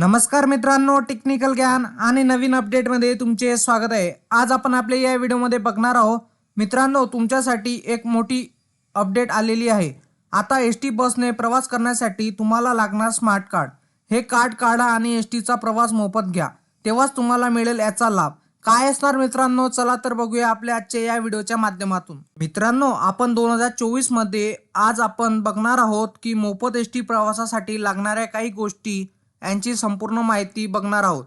नमस्कार मित्रांनो टेक्निकल ज्ञान आणि नवीन अपडेटमध्ये तुमचे स्वागत आहे. आज आपण आपल्या या व्हिडिओमध्ये बघणार आहोत मित्रांनो तुमच्यासाठी एक मोठी अपडेट आलेली आहे. आता एस टी बसने प्रवास करण्यासाठी तुम्हाला लागणार स्मार्ट कार्ड हे कार्ड काढा आणि एस टीचा प्रवास मोफत घ्या. तेव्हाच तुम्हाला मिळेल याचा लाभ. काय असणार मित्रांनो चला तर बघूया आपल्या आजच्या या व्हिडिओच्या माध्यमातून. मित्रांनो आपण दोन हजार चोवीसमध्ये आज आपण बघणार आहोत की मोफत एस टी प्रवासासाठी लागणाऱ्या काही गोष्टी यांची संपूर्ण माहिती बघणार आहोत.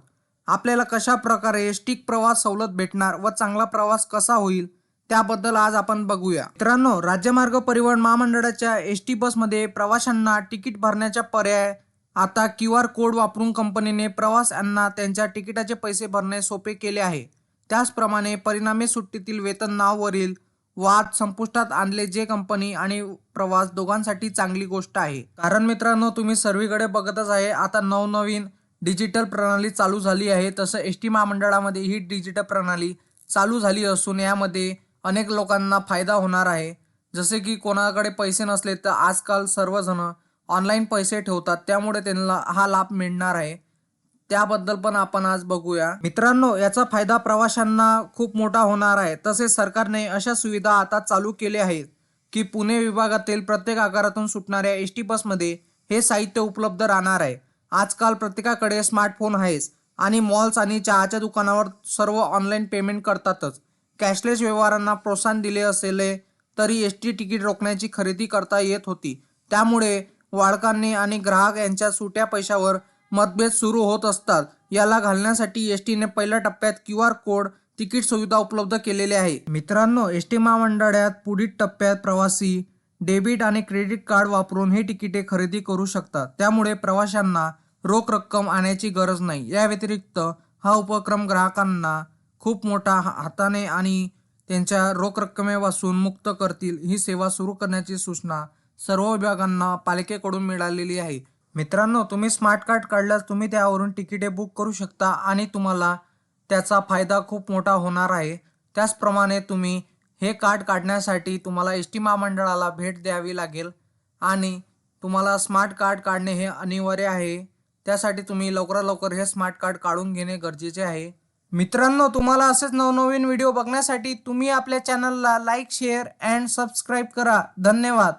आपल्याला कशा प्रकारे स्टिक टी प्रवास सवलत भेटणार व चांगला प्रवास कसा होईल त्याबद्दल आज आपण बघूया. मित्रांनो राज्यमार्ग परिवहन महामंडळाच्या एस टी बसमध्ये प्रवाशांना तिकीट भरण्याचा पर्याय आता क्यू आर कोड वापरून कंपनीने प्रवाशांना त्यांच्या तिकिटाचे पैसे भरणे सोपे केले आहे. त्याचप्रमाणे परिणामी सुट्टीतील वेतन नाववरील वाद संपुष्टात आणले जे कंपनी आणि प्रवास दोघांसाठी चांगली गोष्ट आहे. कारण मित्रांनो तुम्ही सर्वीकडे बघतच आहे आता नवनवीन डिजिटल प्रणाली चालू झाली आहे. तसं एस टी महामंडळामध्ये ही डिजिटल प्रणाली चालू झाली असून यामध्ये अनेक लोकांना फायदा होणार आहे. जसे की कोणाकडे पैसे नसले तर आजकाल सर्वजण ऑनलाईन पैसे ठेवतात. त्यामुळे त्यांना हा लाभ मिळणार आहे. त्याबद्दल पण आपण आज बघूया. मित्रांनो याचा फायदा प्रवाशांना खूप मोठा होणार आहे. तसेच सरकारने अशा सुविधा आता चालू केल्या आहेत की पुणे विभागातील प्रत्येक आकारातून सुटणाऱ्या एस टी बसमध्ये हे साहित्य उपलब्ध राहणार आहे. आजकाल प्रत्येकाकडे स्मार्टफोन आहेच आणि मॉल्स आणि चहाच्या दुकानावर सर्व ऑनलाईन पेमेंट करतातच. कॅशलेस व्यवहारांना प्रोत्साहन दिले असेल तरी एस टी तिकीट रोखण्याची खरेदी करता येत होती. त्यामुळे वाळकांनी आणि ग्राहक यांच्या सुट्या पैशावर मतभेद सुरू होत असतात. याला घालण्यासाठी एस टीने पहिल्या टप्प्यात क्यू आर कोड तिकीट सुविधा उपलब्ध केलेली आहे. मित्रांनो एस टी महामंडळात पुढील टप्प्यात प्रवासी डेबिट आणि क्रेडिट कार्ड वापरून हे तिकिटे खरेदी करू शकतात. त्यामुळे प्रवाशांना रोख रक्कम आणायची गरज नाही. या व्यतिरिक्त हा उपक्रम ग्राहकांना खूप मोठा हा- हाताने आणि त्यांच्या रोख रक्कमेपासून मुक्त करतील. ही सेवा सुरू करण्याची सूचना सर्व विभागांना पालिकेकडून मिळालेली आहे. मित्रांनो तुम्ही स्मार्ट कार्ड काढल्यास तुम्ही त्यावरून तिकिटे बुक करू शकता आणि तुम्हाला त्याचा फायदा खूप मोठा होणार आहे. त्याचप्रमाणे तुम्ही हे कार्ड काढण्यासाठी तुम्हाला एस टी महामंडळाला भेट द्यावी लागेल आणि तुम्हाला स्मार्ट कार्ड काढणे हे अनिवार्य आहे. त्यासाठी तुम्ही लवकरात लवकर हे स्मार्ट कार्ड काढून घेणे गरजेचे आहे. मित्रांनो तुम्हाला असेच नवनवीन व्हिडिओ बघण्यासाठी तुम्ही आपल्या चॅनलला लाईक शेअर अँड सबस्क्राईब करा. धन्यवाद.